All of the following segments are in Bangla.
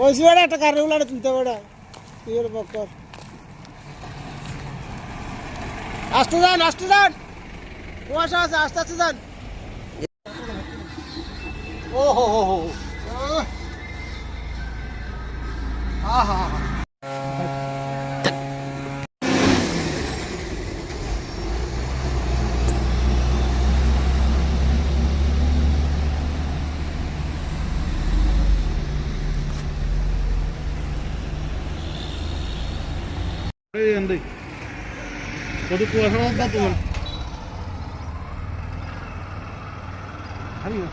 কইছি বেড়া, একটা কার রেগুলার তুলতে বেড়া। তুই হলো বক্কর? আসতে যান আসতে যান। কুয়াশা আছে, আস্তে আস্তে যান। ও, হো হো হো। আহা। എന്ത് കൊതുക്ക് ഭക്ഷണം എന്താ തോന്നുന്നു അറിയോ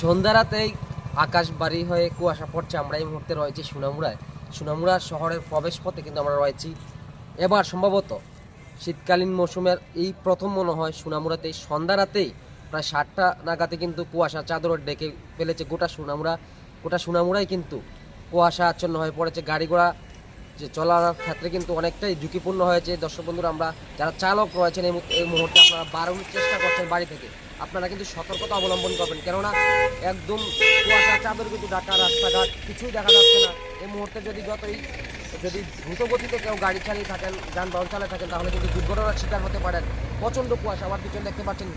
সন্ধ্যা রাতেই আকাশ বাড়ি হয়ে কুয়াশা পড়ছে। আমরা এই মুহূর্তে রয়েছি সোনামুড়ায়। সোনামুড়া শহরের প্রবেশ পথে কিন্তু আমরা রয়েছি। এবার সম্ভবত শীতকালীন মৌসুমের এই প্রথম মনে হয় সোনামুড়াতে সন্ধ্যা রাতেই প্রায় সাতটা নাগাতে কিন্তু কুয়াশা চাদর ডেকে ফেলেছে গোটা সোনামুড়া। গোটা সোনামুড়াই কিন্তু কুয়াশা আচ্ছন্ন হয়ে পড়েছে। গাড়ি ঘোড়া যে চলার ক্ষেত্রে কিন্তু অনেকটাই ঝুঁকিপূর্ণ হয়েছে। দর্শক বন্ধুরা, আমরা যারা চালক রয়েছেন এই মুহূর্তে আপনারা বাড়ানোর চেষ্টা করছেন বাড়ি থেকে। আপনারা কিন্তু সতর্কতা অবলম্বন করবেন। কেননা একদম কুয়াশা চাদর কিন্তু ঢাকা রাস্তাঘাট, কিছুই দেখা যাচ্ছে না। এই মুহূর্তে যদি যতই, যদি দ্রুত গতিতে কেউ গাড়ি চালিয়ে থাকেন, যানবাহন চালিয়ে থাকেন, তাহলে কিন্তু দুর্ঘটনার শিকার হতে পারেন। প্রচণ্ড কুয়াশা। আমার পিছনে দেখতে পাচ্ছেন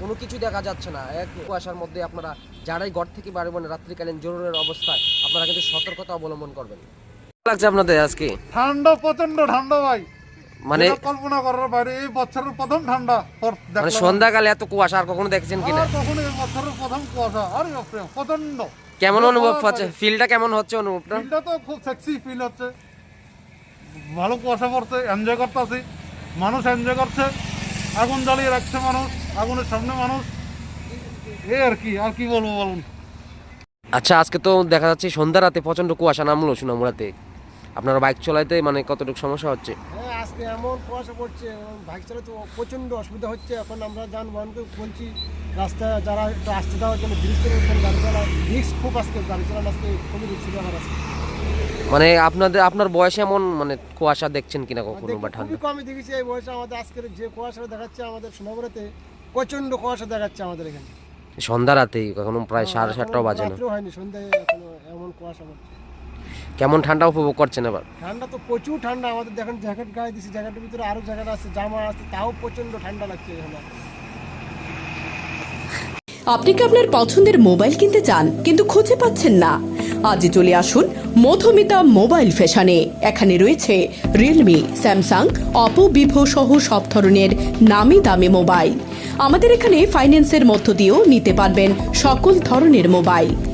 কোনো কিছু দেখা যাচ্ছে না। এক কুয়াশার মধ্যে আপনারা যারাই ঘর থেকে বাড়বেন রাত্রিকালীন জরুরের অবস্থায়, আপনারা কিন্তু সতর্কতা অবলম্বন করবেন। লাগছে আপনাদের আজকে? ঠান্ডা প্রচণ্ড ঠান্ডা ভাই। মানে কল্পনা করার বাইরে এই বছরের প্রথম ঠান্ডা। মানে সন্ধ্যাকালে এত কুয়াশা আর কখনো দেখেছেন কিনা? কখনো এই বছরের প্রথম কুয়াশা। আরে প্রচণ্ড কেমন অনুভব হচ্ছে? ফিলটা কেমন হচ্ছে অনুভবটা? ফিলটা তো খুব সেক্সি ফিল হচ্ছে। ভালো কুয়াশা পড়ছে এনজয় করতেছি। মানুষ এনজয় করছে। আগুন জ্বালিয়ে রাখছে মানুষ আগুনের সামনে মানুষ। এই আর কি আর কি বলব বলুন? আচ্ছা আজকে তো দেখা যাচ্ছে সন্ধ্যা রাতে প্রচণ্ড কুয়াশা নামলো সোনামুড়াতে। আপনারা বাইক চলাইতে মানে কতটুকু সমস্যা হচ্ছে? হ্যাঁ আজকে এমন কুয়াশা পড়ছে বাইক চালাতে প্রচণ্ড অসুবিধা হচ্ছে। এখন আমরা যানবাহনকে বলছি রাস্তায় যারা একটু আসতে দেওয়ার জন্য ব্রিজ উঠছেন গাড়ি চালা রিক্স খুব আজকে গাড়ি চালানো আজকে খুবই রিক্স ব্যাপার আছে মানে আপনাদের আপনার বয়স এমন মানে কুয়াশা দেখছেন কিনা কখনো বা ঠান্ডা? কমই দেখেছি এই বয়সে আমাদের আজকের যে কুয়াশা দেখাচ্ছে আমাদের সোনামুড়াতে প্রচণ্ড কুয়াশা দেখাচ্ছে আমাদের এখানে। সন্ধ্যা রাতেই এখনও প্রায় সাড়ে সাতটাও বাজে না। হয়নি সন্ধ্যায় এখনও এমন কুয়াশা কেমন ঠান্ডা উপভোগ করছেন এবার? ঠান্ডা তো প্রচুর ঠান্ডা আমাদের দেখেন জ্যাকেট গায়ে দিছি জ্যাকেটের ভিতরে আরও জ্যাকেট আছে জামা আছে তাও প্রচণ্ড ঠান্ডা লাগছে এখানে। আপনি কি আপনার পছন্দের মোবাইল কিনতে চান কিন্তু খুঁজে পাচ্ছেন না? আজই চলে আসুন মধুমিতা মোবাইল ফ্যাশনে। এখানে রয়েছে রিয়েলমি স্যামসাং অপো ভিভো সহ সব ধরনের নামি দামি মোবাইল। আমাদের এখানে ফাইন্যান্সের মধ্য দিয়েও নিতে পারবেন সকল ধরনের মোবাইল।